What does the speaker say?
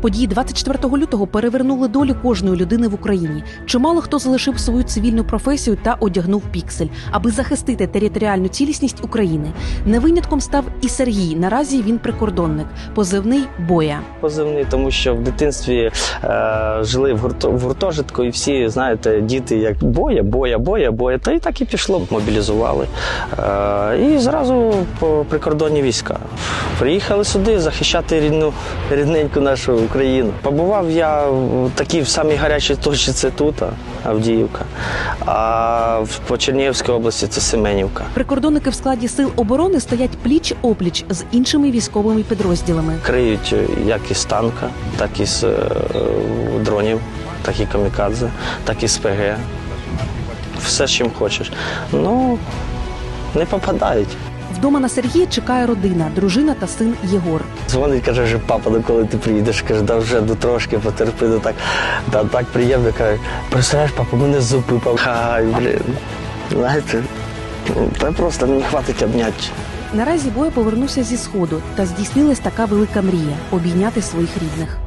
Події 24 лютого перевернули долі кожної людини в Україні. Чимало хто залишив свою цивільну професію та одягнув піксель, аби захистити територіальну цілісність України. Не винятком став і Сергій. Наразі він прикордонник, позивний боя. позивний, тому що в дитинстві е, жили в, гурто, в гуртожитку, і всі, знаєте, діти як боя, боя, боя, боя. Та і так і пішло, мобілізували. Е, і зразу по прикордонні війська. Приїхали сюди захищати рідну, рідненьку нашу Україну. Побував я в такій в самій гарячій точці це тут, Авдіївка. А в- по Чернігівській області це Семенівка. Прикордонники в складі сил оборони стоять пліч опліч з іншими військовими підрозділами. Криють е, як із танка, так і з е, дронів, так і камікадзе, так і з ПГ. Все, чим хочеш. Ну, не попадають. Вдома на Сергія чекає родина, дружина та син Єгор. Дзвонить, каже, вже папа, ну коли ти приїдеш, каже, да вже ну трошки потерпи, ну так, да, так приємно. Каже, представляєш, папа, мене зуб випав. Ай, блін. Знаєте, ну, та просто мені хватить обняти. Наразі боя повернувся зі сходу та здійснилась така велика мрія обійняти своїх рідних.